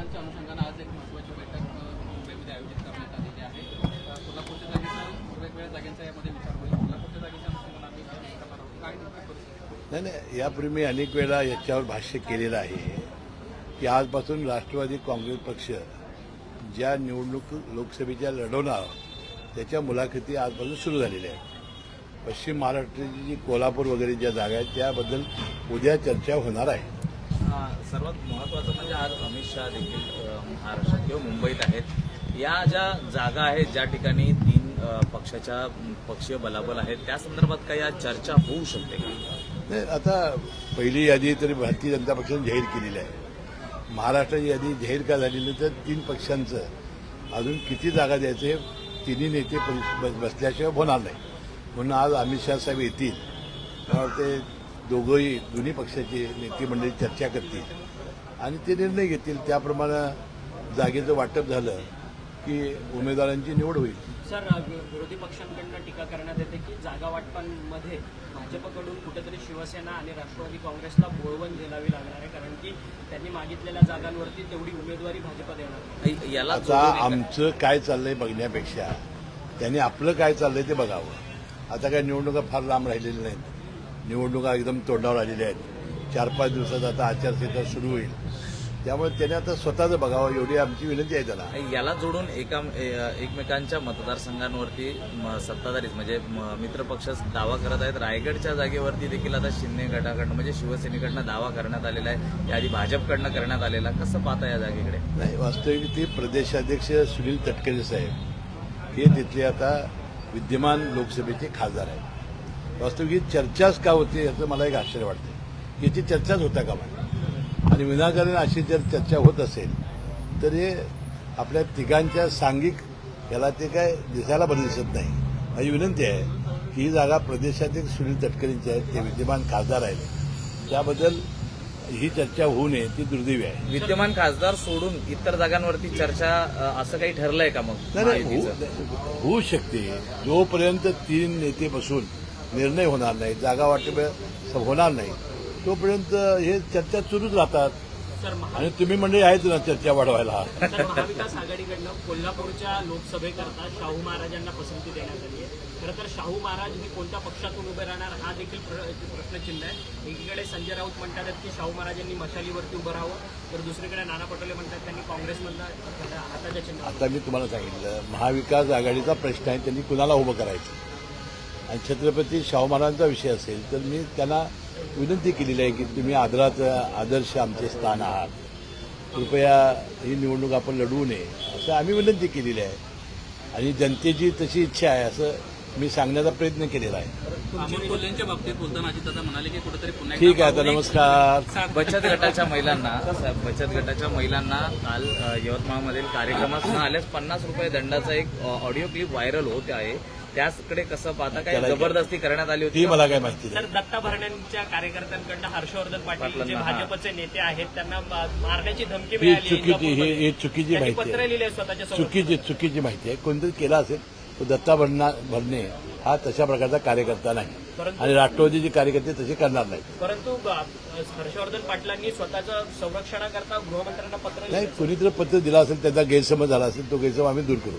निवडणुकांच्या अनुषंगानं आज एक महत्वाची बैठक मुंबईमध्ये आयोजित करण्यात आलेली आहे कोल्हापूरच्या जागेचा वेगवेगळ्या जागेचा यामध्ये विचार होईल. कोल्हापूरच्या जागेच्या अनुषंगानं आम्ही करणार आहोत? काय नाही नाही यापूर्वी मी अनेक वेळा याच्यावर भाष्य केलेलं आहे की आजपासून राष्ट्रवादी काँग्रेस पक्ष ज्या निवडणूक लोकसभेच्या लढवणार त्याच्या मुलाखती आजपासून सुरू झालेल्या आहेत. पश्चिम महाराष्ट्राची जी कोल्हापूर वगैरे ज्या जागा आहेत त्याबद्दल उद्या चर्चा होणार आहे. सर्वात महत्त्वाचं म्हणजे आज अमित शहा देखील महाराष्ट्रात किंवा मुंबईत आहेत. या ज्या जागा आहेत ज्या ठिकाणी तीन पक्षाच्या पक्षीय बलाबल आहेत त्या संदर्भात काही आज चर्चा होऊ शकते का? नाही आता पहिली यादी तरी भारतीय जनता पक्षाने जाहीर केलेली आहे. महाराष्ट्राची यादी जाहीर का झालेली तर तीन पक्षांचं. अजून किती जागा द्यायचं हे तिन्ही नेते बसल्याशिवाय होणार नाही. म्हणून आज अमित शहा साहेब येतील. त्यामुळे ते दोघंही दोन्ही पक्षाचे नेते मंडळी चर्चा करतील आणि ते निर्णय घेतील. त्याप्रमाणे जागेचं वाटप झालं की उमेदवारांची निवड होईल. सर विरोधी पक्षांकडनं टीका करण्यात येते की जागा वाटपांमध्ये भाजपकडून कुठेतरी शिवसेना आणि राष्ट्रवादी काँग्रेसला बोळवण झेलावी लागणार आहे कारण की त्यांनी मागितलेल्या जागांवरती तेवढी उमेदवारी भाजप देणार नाही. याला आता आमचं काय चाललंय बघण्यापेक्षा त्यांनी आपलं काय चाललंय ते बघावं. आता काय निवडणुका फार लांब राहिलेल्या नाहीत. निवडणुका एकदम तोंडावर आलेल्या आहेत. चार पाच दिवसात आता आचारसंहिता सुरू होईल. त्यामुळे त्याने आता स्वतःच बघावं एवढी आमची विनंती आहे त्याला. याला जोडून एका एकमेकांच्या मतदारसंघांवरती म- सत्ताधारीच म्हणजे म- मित्रपक्ष दावा करत आहेत. रायगडच्या जागेवरती देखील आता शिंदे गटाकडनं म्हणजे शिवसेनेकडनं दावा करण्यात आलेला आहे. याआधी भाजपकडनं करण्यात आलेला. कसं पाहता या जागेकडे? नाही वास्तविक ते प्रदेशाध्यक्ष सुनील तटकरे साहेब. हे तिथले आता विद्यमान लोकसभेचे खासदार आहेत. वास्तविक ही चर्चाच का होते याचं मला एक आश्चर्य वाटतं याची चर्चाच होता का मला आणि विनाकारण अशी जर चर्चा होत असेल तर हे आपल्या तिघांच्या सांघिक याला ते काय दिसायला बरं दिसत नाही. माझी विनंती आहे की ही जागा प्रदेशाध्यक्ष सुनील तटकरेंची आहे ते विद्यमान खासदार आहेत. त्याबद्दल ही चर्चा होऊ नये ती दुर्दैवी आहे. विद्यमान खासदार सोडून इतर जागांवरती चर्चा असं काही ठरलंय का मग नाही होऊ शकते. जोपर्यंत तीन नेते बसून निर्णय होणार नाही जागा वाटप होणार नाही. तोपर्यंत हे चर्चा सुरूच राहतात. आणि तुम्ही मंडळी आहेत ना चर्चा वाढवायला. महाविकास आघाडीकडनं कोल्हापूरच्या लोकसभेकरता शाहू महाराजांना पसंती देण्यात आली आहे. खरं तर शाहू महाराज हे कोणत्या पक्षातून उभे राहणार हा देखील प्र- प्रश्नचिन्ह आहे. एकीकडे संजय राऊत म्हणतात की शाहू महाराजांनी मशालीवरती उभं राहावं तर दुसरीकडे नाना पटोले म्हणतात त्यांनी काँग्रेसमधनं हाताच्या चिन्ह आता मी तुम्हाला सांगितलं महाविकास आघाडीचा प्रश्न आहे त्यांनी कुणाला उभं करायचं? आणि छत्रपती शाहू महाराजांचा विषय असेल तर मी त्यांना विनंती केलेली आहे की तुम्ही आदराचं आदर्श आमचे स्थान आहात. कृपया ही निवडणूक आपण लढवू नये असं आम्ही विनंती केलेली आहे. आणि जनतेची तशी इच्छा आहे असं मी सांगण्याचा प्रयत्न केलेला आहे. अमोल कोल्हेंच्या बाबतीत बोलताना अजितदादा म्हणाले की कुठेतरी पुन्हा एकदा ठीक आहे आता नमस्कार. बचत गटाच्या महिलांना बचत गटाच्या महिलांना काल अ, यवतमाळमधील कार्यक्रमात न आल्यास पन्नास रुपये दंडाचा एक ऑडिओ क्लिप व्हायरल होत आहे. त्याचकडे कसं पाहता काय जबरदस्ती करण्यात आली ती होती? मला काय माहिती तर नाही दत्ता भरण्यांच्या कार्यकर्त्यांकडनं हर्षवर्धन पाटील जे. भाजपचे नेते आहेत त्यांना मारण्याची धमकी मिळाली चुकीची माहिती पत्र लिहिले स्वतःच्या. चुकीची चुकीची माहिती आहे. कोणतरी केला असेल तो दत्ता भरणा भरणे हा तशा प्रकारचा कार्यकर्ता नाही. आणि राष्ट्रवादीचे कार्यकर्ते तसे करणार नाहीत. परंतु हर्षवर्धन पाटलांनी स्वतःचं संरक्षणाकरता गृहमंत्र्यांना पत्र नाही कुणीतरी पत्र दिलं असेल त्याचा गैरसमज झाला असेल तो गैरसमज आम्ही दूर करू.